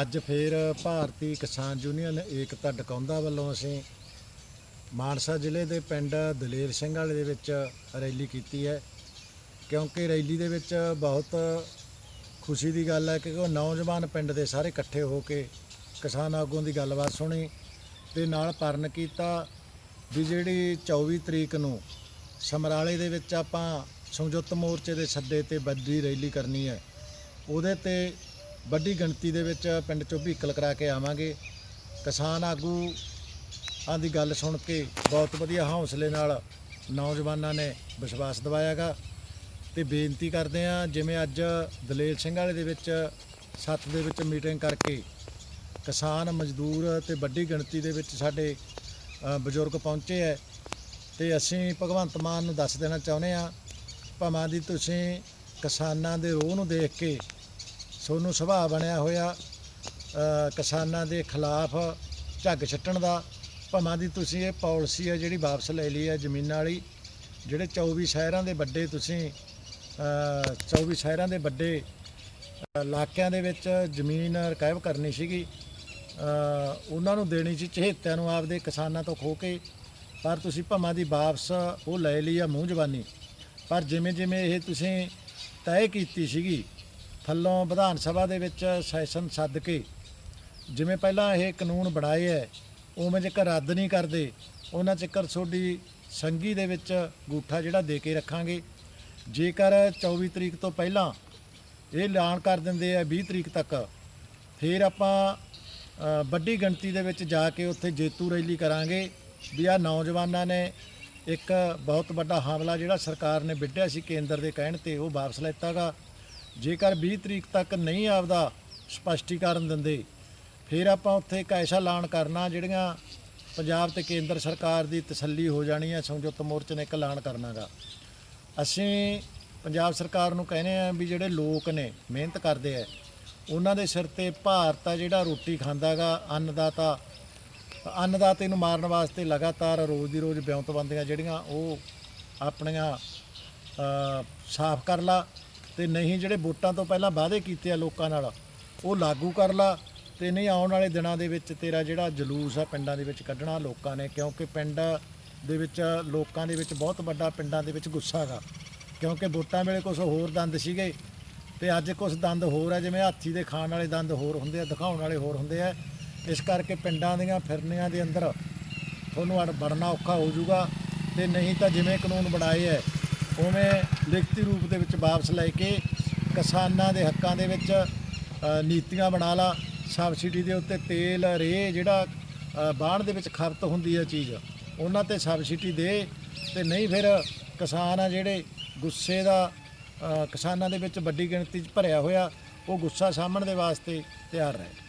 ਅੱਜ ਫੇਰ ਭਾਰਤੀ ਕਿਸਾਨ ਯੂਨੀਅਨ ਏਕਤਾ ਡਕੌਂਦਾ ਵੱਲੋਂ ਅਸੀਂ ਮਾਨਸਾ ਜ਼ਿਲ੍ਹੇ ਦੇ ਪਿੰਡ ਦਲੇਰ ਸਿੰਘ ਵਾਲੇ ਦੇ ਵਿੱਚ ਰੈਲੀ ਕੀਤੀ ਹੈ। ਕਿਉਂਕਿ ਰੈਲੀ ਦੇ ਵਿੱਚ ਬਹੁਤ ਖੁਸ਼ੀ ਦੀ ਗੱਲ ਹੈ ਕਿ ਉਹ ਨੌਜਵਾਨ ਪਿੰਡ ਦੇ ਸਾਰੇ ਇਕੱਠੇ ਹੋ ਕੇ ਕਿਸਾਨ ਆਗੂਆਂ ਦੀ ਗੱਲਬਾਤ ਸੁਣੀ ਤੇ ਨਾਲ ਪਰਨ ਕੀਤਾ ਵੀ ਜਿਹੜੀ 24 ਤਰੀਕ ਨੂੰ ਸਮਰਾਲੇ ਦੇ ਵਿੱਚ ਆਪਾਂ ਸੰਯੁਕਤ ਮੋਰਚੇ ਦੇ ਸੱਦੇ ਤੇ ਬੱਦੀ ਰੈਲੀ ਕਰਨੀ ਹੈ, ਉਹਦੇ ਤੇ ਵੱਡੀ ਗਿਣਤੀ ਦੇ ਵਿੱਚ ਪਿੰਡ ਚੋਂ ਵਹੀਕਲ ਕਰਾ ਕੇ ਆਵਾਂਗੇ। ਕਿਸਾਨ ਆਗੂ ਆਂ ਦੀ ਗੱਲ ਸੁਣ ਕੇ ਬਹੁਤ ਵਧੀਆ ਹੌਸਲੇ ਨਾਲ ਨੌਜਵਾਨਾਂ ਨੇ ਵਿਸ਼ਵਾਸ ਦਿਵਾਇਆਗਾ ਤੇ ਬੇਨਤੀ ਕਰਦੇ ਆ, ਜਿਵੇਂ ਅੱਜ ਦਲੇਲ ਸਿੰਘ ਵਾਲੇ ਦੇ ਵਿੱਚ ਸੱਤ ਦੇ ਵਿੱਚ ਮੀਟਿੰਗ ਕਰਕੇ ਕਿਸਾਨ ਮਜ਼ਦੂਰ ਤੇ ਵੱਡੀ ਗਿਣਤੀ ਦੇ ਵਿੱਚ ਸਾਡੇ ਬਜ਼ੁਰਗ ਪਹੁੰਚੇ ਹੈ ਤੇ ਅਸੀਂ ਭਗਵੰਤ ਮਾਨ ਨੂੰ ਦੱਸ ਦੇਣਾ ਚਾਹੁੰਦੇ ਆ, ਭਾਵਾਂ ਦੀ ਤੁਸੀਂ ਕਿਸਾਨਾਂ ਦੇ ਰੋਹ ਨੂੰ ਦੇਖ ਕੇ ਸੋਨੂੰ ਸੁਭਾਅ ਬਣਿਆ ਹੋਇਆ ਕਿਸਾਨਾਂ ਦੇ ਖਿਲਾਫ ਝੱਗ ਛੱਟਣ ਦਾ ਭਾਵੇਂ ਦੀ ਤੁਸੀਂ ਇਹ ਪਾਲਿਸੀ ਹੈ ਜਿਹੜੀ ਵਾਪਸ ਲੈ ਲਈ ਹੈ ਜ਼ਮੀਨਾਂ ਵਾਲੀ ਜਿਹੜੇ 24 ਸ਼ਹਿਰਾਂ ਦੇ ਵੱਡੇ ਤੁਸੀਂ ਅ, 24 ਸ਼ਹਿਰਾਂ ਦੇ ਵੱਡੇ ਇਲਾਕਿਆਂ ਦੇ ਵਿੱਚ ਜ਼ਮੀਨ ਰਕਾਇਬ ਕਰਨੀ ਸੀਗੀ ਉਹਨਾਂ ਨੂੰ ਦੇਣੀ ਸੀ ਚਹੇਤਿਆਂ ਨੂੰ ਆਪਦੇ ਕਿਸਾਨਾਂ ਤੋਂ ਖੋ ਕੇ ਪਰ ਤੁਸੀਂ ਭਾਵੇਂ ਦੀ ਵਾਪਸ ਉਹ ਲੈ ਲਈ ਆ ਮੂੰਹ ਜ਼ਬਾਨੀ ਪਰ ਜਿਵੇਂ ਜਿਵੇਂ ਇਹ ਤੁਸੀਂ ਤੈਅ ਕੀਤੀ ਸੀਗੀ ਥੱਲੋਂ ਵਿਧਾਨ ਸਭਾ ਦੇ ਵਿੱਚ ਸੈਸ਼ਨ ਸੱਦ ਕੇ ਜਿਵੇਂ ਪਹਿਲਾਂ ਇਹ ਕਾਨੂੰਨ ਬਣਾਏ ਐ, ਉਵੇਂ ਜੇਕਰ ਰੱਦ ਨਹੀਂ ਕਰਦੇ, ਉਹਨਾਂ ਚੱਕਰ ਤੁਹਾਡੀ ਸੰਗੀ ਦੇ ਵਿੱਚ ਗੂਠਾ ਜਿਹੜਾ ਦੇ ਕੇ ਰੱਖਾਂਗੇ। ਜੇਕਰ 24 ਤਰੀਕ ਤੋਂ ਪਹਿਲਾਂ ਇਹ ਐਲਾਨ ਕਰ ਦਿੰਦੇ ਆ 20 ਤਰੀਕ ਤੱਕ, ਫਿਰ ਆਪਾਂ ਵੱਡੀ ਗਿਣਤੀ ਦੇ ਵਿੱਚ ਜਾ ਕੇ ਉੱਥੇ ਜੇਤੂ ਰੈਲੀ ਕਰਾਂਗੇ ਵੀ ਆ ਨੌਜਵਾਨਾਂ ਨੇ ਇੱਕ ਬਹੁਤ ਵੱਡਾ ਹਮਲਾ ਜਿਹੜਾ ਸਰਕਾਰ ਨੇ ਵਿੱਢਿਆ ਸੀ ਕੇਂਦਰ ਦੇ ਕਹਿਣ ਤੇ ਉਹ ਵਾਪਸ ਲੈਤਾਗਾ ਜੇਕਰ 20 ਤਰੀਕ ਤੱਕ ਨਹੀਂ ਆਪਦਾ ਸਪਸ਼ਟੀਕਰਨ ਦਿੰਦੇ, ਫਿਰ ਆਪਾਂ ਉੱਥੇ ਇੱਕ ਐਸਾ ਐਲਾਨ ਕਰਨਾ ਜਿਹੜੀਆਂ ਪੰਜਾਬ ਤੇ ਕੇਂਦਰ ਸਰਕਾਰ ਦੀ ਤਸੱਲੀ ਹੋ ਜਾਣੀ ਹੈ, ਸੰਯੁਕਤ ਮੋਰਚੇ ਨੇ ਇੱਕ ਐਲਾਨ ਕਰਨਾਗਾ। ਅਸੀਂ ਪੰਜਾਬ ਸਰਕਾਰ ਨੂੰ ਕਹਿੰਦੇ ਆ ਵੀ ਜਿਹੜੇ ਲੋਕ ਨੇ, ਮਿਹਨਤ ਕਰਦੇ ਆ ਉਹਨਾਂ ਦੇ ਸਿਰ ਤੇ ਭਾਰਤ ਆ ਜਿਹੜਾ ਰੋਟੀ ਖਾਂਦਾਗਾ, ਅੰਨਦਾਤਾ, ਅੰਨਦਾਤੇ ਨੂੰ ਮਾਰਨ ਵਾਸਤੇ ਲਗਾਤਾਰ ਰੋਜ਼ ਦੀ ਰੋਜ਼ ਬਿਉਂਤਬੰਦੀਆਂ ਜਿਹੜੀਆਂ ਉਹ ਆਪਣੀਆਂ ਸਾਫ਼ ਕਰ ਲਾ ਤੇ ਨਹੀਂ ਜਿਹੜੇ ਵੋਟਾਂ ਤੋਂ ਪਹਿਲਾਂ ਵਾਅਦੇ ਕੀਤੇ ਆ ਲੋਕਾਂ ਨਾਲ, ਉਹ ਲਾਗੂ ਕਰ ਲਾ ਤੇ ਨਹੀਂ ਆਉਣ ਵਾਲੇ ਦਿਨਾਂ ਦੇ ਵਿੱਚ ਤੇਰਾ ਜਿਹੜਾ ਜਲੂਸ ਆ ਪਿੰਡਾਂ ਦੇ ਵਿੱਚ ਕੱਢਣਾ ਲੋਕਾਂ ਨੇ, ਕਿਉਂਕਿ ਪਿੰਡ ਦੇ ਵਿੱਚ, ਲੋਕਾਂ ਦੇ ਵਿੱਚ ਬਹੁਤ ਵੱਡਾ ਪਿੰਡਾਂ ਦੇ ਵਿੱਚ ਗੁੱਸਾ ਹੈਗਾ ਕਿਉਂਕਿ ਵੋਟਾਂ ਵੇਲੇ ਕੁਝ ਹੋਰ ਦੰਦ ਸੀਗੇ ਤੇ ਅੱਜ ਕੁਝ ਦੰਦ ਹੋਰ ਆ, ਜਿਵੇਂ ਹਾਥੀ ਦੇ ਖਾਣ ਵਾਲੇ ਦੰਦ ਹੋਰ ਹੁੰਦੇ ਆ, ਦਿਖਾਉਣ ਵਾਲੇ ਹੋਰ ਹੁੰਦੇ ਆ। ਇਸ ਕਰਕੇ ਪਿੰਡਾਂ ਦੀਆਂ ਫਿਰਨੀਆਂ ਦੇ ਅੰਦਰ ਤੁਹਾਨੂੰ ਅੜ ਵੜਨਾ ਔਖਾ ਹੋ ਜਾਊਗਾ ਤੇ ਨਹੀਂ ਤਾਂ ਜਿਵੇਂ ਕਾਨੂੰਨ ਬਣਾਏ ਐ ਉਵੇਂ ਲਿਖਤੀ ਰੂਪ ਦੇ ਵਿੱਚ ਵਾਪਸ ਲੈ ਕੇ ਕਿਸਾਨਾਂ ਦੇ ਹੱਕਾਂ ਦੇ ਵਿੱਚ ਨੀਤੀਆਂ ਬਣਾ ਲਾ। ਸਬਸਿਡੀ ਦੇ ਉੱਤੇ ਤੇਲ ਰੇ ਜਿਹੜਾ ਅ, ਬਾਣ ਦੇ ਵਿੱਚ ਖਪਤ ਹੁੰਦੀ ਹੈ ਚੀਜ਼ ਉਹਨਾਂ ਤੇ ਸਬਸਿਡੀ ਦੇ ਤੇ ਨਹੀਂ ਫਿਰ ਕਿਸਾਨ ਆ ਜਿਹੜੇ ਗੁੱਸੇ ਦਾ ਕਿਸਾਨਾਂ ਦੇ ਵਿੱਚ ਵੱਡੀ ਗਿਣਤੀ 'ਚ ਭਰਿਆ ਹੋਇਆ ਉਹ ਗੁੱਸਾ ਸਾਂਭਣ ਦੇ ਵਾਸਤੇ ਤਿਆਰ ਰਹੇ।